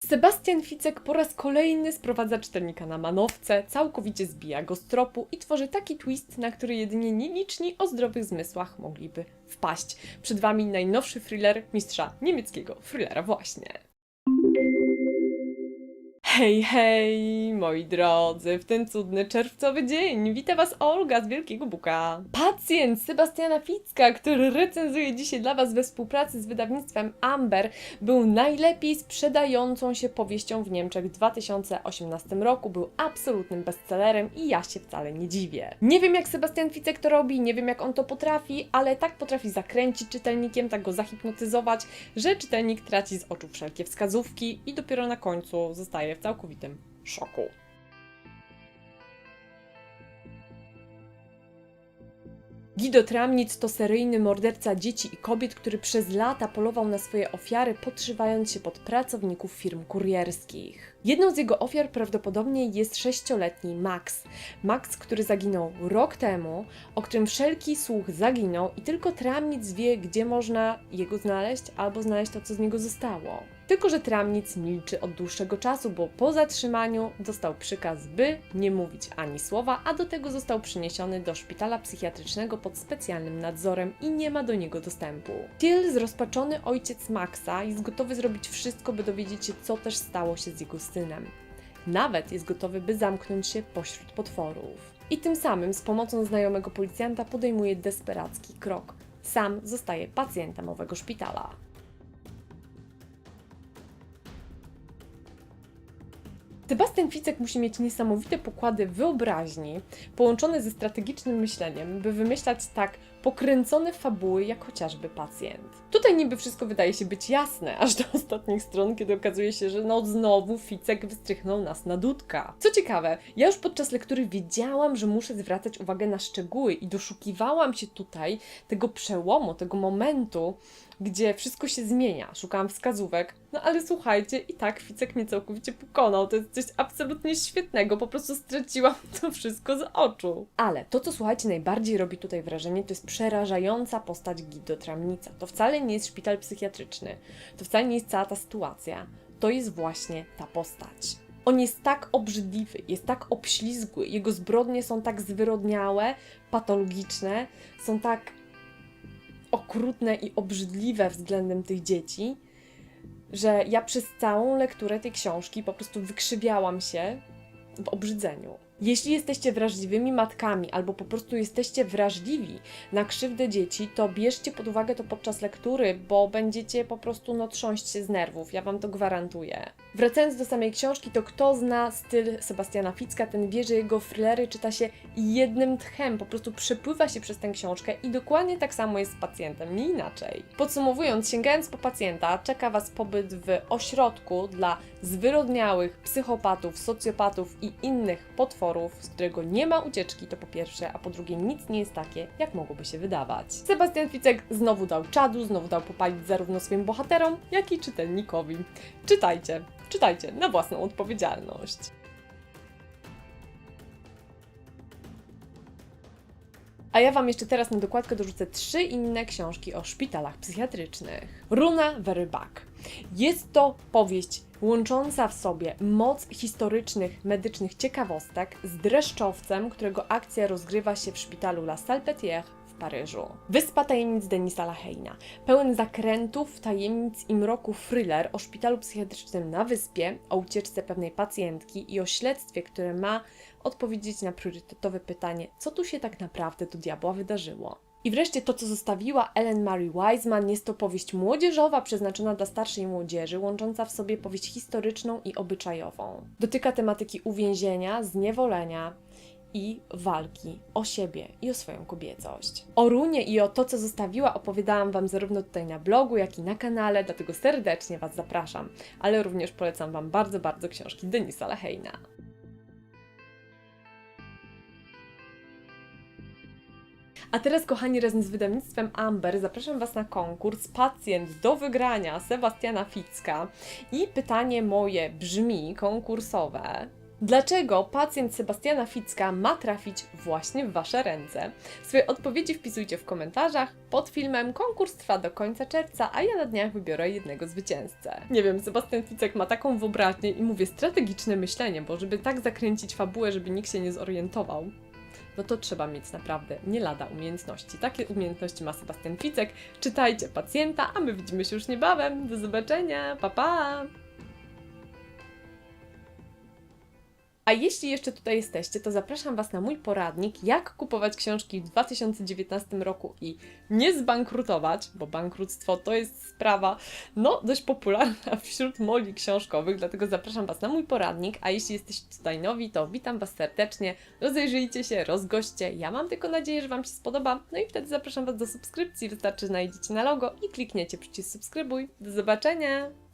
Sebastian Ficek po raz kolejny sprowadza czytelnika na manowce, całkowicie zbija go z tropu i tworzy taki twist, na który jedynie nieliczni o zdrowych zmysłach mogliby wpaść. Przed Wami najnowszy thriller mistrza niemieckiego thrillera właśnie. Hej, hej, moi drodzy, w ten cudny czerwcowy dzień wita Was Olga z Wielkiego Buka. Pacjent Sebastiana Ficka, który recenzuje dzisiaj dla Was we współpracy z wydawnictwem Amber, był najlepiej sprzedającą się powieścią w Niemczech w 2018 roku, był absolutnym bestsellerem i ja się wcale nie dziwię. Nie wiem jak Sebastian Ficek to robi, nie wiem jak on to potrafi, ale tak potrafi zakręcić czytelnikiem, tak go zahipnotyzować, że czytelnik traci z oczu wszelkie wskazówki i dopiero na końcu zostaje w całkowitym szoku. Guido Tramnic to seryjny morderca dzieci i kobiet, który przez lata polował na swoje ofiary, podszywając się pod pracowników firm kurierskich. Jedną z jego ofiar prawdopodobnie jest sześcioletni Max. Max, który zaginął rok temu, o którym wszelki słuch zaginął i tylko Tramnic wie, gdzie można jego znaleźć albo znaleźć to, co z niego zostało. Tylko, że Tramnic milczy od dłuższego czasu, bo po zatrzymaniu dostał przykaz, by nie mówić ani słowa, a do tego został przyniesiony do szpitala psychiatrycznego pod specjalnym nadzorem i nie ma do niego dostępu. Till, zrozpaczony ojciec Maxa, jest gotowy zrobić wszystko, by dowiedzieć się, co też stało się z jego synem. Nawet jest gotowy, by zamknąć się pośród potworów. I tym samym z pomocą znajomego policjanta podejmuje desperacki krok. Sam zostaje pacjentem owego szpitala. Sebastian Ficek musi mieć niesamowite pokłady wyobraźni, połączone ze strategicznym myśleniem, by wymyślać tak pokręcone fabuły, jak chociażby pacjent. Tutaj niby wszystko wydaje się być jasne, aż do ostatnich stron, kiedy okazuje się, że no znowu Ficek wystrychnął nas na dudka. Co ciekawe, ja już podczas lektury wiedziałam, że muszę zwracać uwagę na szczegóły i doszukiwałam się tutaj tego przełomu, tego momentu, gdzie wszystko się zmienia. Szukałam wskazówek, no ale słuchajcie, i tak Ficek mnie całkowicie pokonał. To jest coś absolutnie świetnego, po prostu straciłam to wszystko z oczu. Ale to, co słuchajcie, najbardziej robi tutaj wrażenie, to jest przerażająca postać Guido Tramnica. To wcale nie jest szpital psychiatryczny, to wcale nie jest cała ta sytuacja. To jest właśnie ta postać. On jest tak obrzydliwy, jest tak obślizgły, jego zbrodnie są tak zwyrodniałe, patologiczne, są tak okrutne i obrzydliwe względem tych dzieci, że ja przez całą lekturę tej książki po prostu wykrzywiałam się w obrzydzeniu. Jeśli jesteście wrażliwymi matkami albo po prostu jesteście wrażliwi na krzywdę dzieci, to bierzcie pod uwagę to podczas lektury, bo będziecie po prostu no trząść się z nerwów, ja Wam to gwarantuję. Wracając do samej książki, to kto zna styl Sebastiana Ficka, ten wie, że jego thrillery czyta się jednym tchem, po prostu przepływa się przez tę książkę i dokładnie tak samo jest z pacjentem, nie inaczej. Podsumowując, sięgając po pacjenta, czeka Was pobyt w ośrodku dla zwyrodniałych psychopatów, socjopatów i innych potworów, z którego nie ma ucieczki, to po pierwsze, a po drugie nic nie jest takie, jak mogłoby się wydawać. Sebastian Ficek znowu dał czadu, znowu dał popalić zarówno swoim bohaterom, jak i czytelnikowi. Czytajcie, czytajcie na własną odpowiedzialność. A ja Wam jeszcze teraz na dokładkę dorzucę trzy inne książki o szpitalach psychiatrycznych. Runa Verybak. Jest to powieść łącząca w sobie moc historycznych, medycznych ciekawostek z dreszczowcem, którego akcja rozgrywa się w szpitalu La Salpêtrière w Paryżu. Wyspa tajemnic Denisa Laheina. Pełen zakrętów, tajemnic i mroku thriller o szpitalu psychiatrycznym na wyspie, o ucieczce pewnej pacjentki i o śledztwie, które ma odpowiedzieć na priorytetowe pytanie, co tu się tak naprawdę do diabła wydarzyło. I wreszcie to, co zostawiła Ellen Marie Wiseman, jest to powieść młodzieżowa przeznaczona dla starszej młodzieży, łącząca w sobie powieść historyczną i obyczajową. Dotyka tematyki uwięzienia, zniewolenia i walki o siebie i o swoją kobiecość. O runie i o to, co zostawiła, opowiadałam Wam zarówno tutaj na blogu, jak i na kanale, dlatego serdecznie Was zapraszam, ale również polecam Wam bardzo, bardzo książki Denisa Laheina. A teraz, kochani, razem z wydawnictwem Amber zapraszam Was na konkurs Pacjent do wygrania Sebastiana Ficka. I pytanie moje brzmi konkursowe. Dlaczego pacjent Sebastiana Ficka ma trafić właśnie w Wasze ręce? Swoje odpowiedzi wpisujcie w komentarzach. Pod filmem konkurs trwa do końca czerwca, a ja na dniach wybiorę jednego zwycięzcę. Nie wiem, Sebastian Ficek ma taką wyobraźnię i mówię strategiczne myślenie, bo żeby tak zakręcić fabułę, żeby nikt się nie zorientował, no to trzeba mieć naprawdę nie lada umiejętności. Takie umiejętności ma Sebastian Ficek. Czytajcie pacjenta, a my widzimy się już niebawem. Do zobaczenia, pa pa! A jeśli jeszcze tutaj jesteście, to zapraszam Was na mój poradnik, jak kupować książki w 2019 roku i nie zbankrutować, bo bankructwo to jest sprawa, no, dość popularna wśród moli książkowych, dlatego zapraszam Was na mój poradnik, a jeśli jesteście tutaj nowi, to witam Was serdecznie, rozejrzyjcie się, rozgoście, ja mam tylko nadzieję, że Wam się spodoba, no i wtedy zapraszam Was do subskrypcji, wystarczy, znajdziecie na logo i klikniecie przycisk subskrybuj. Do zobaczenia!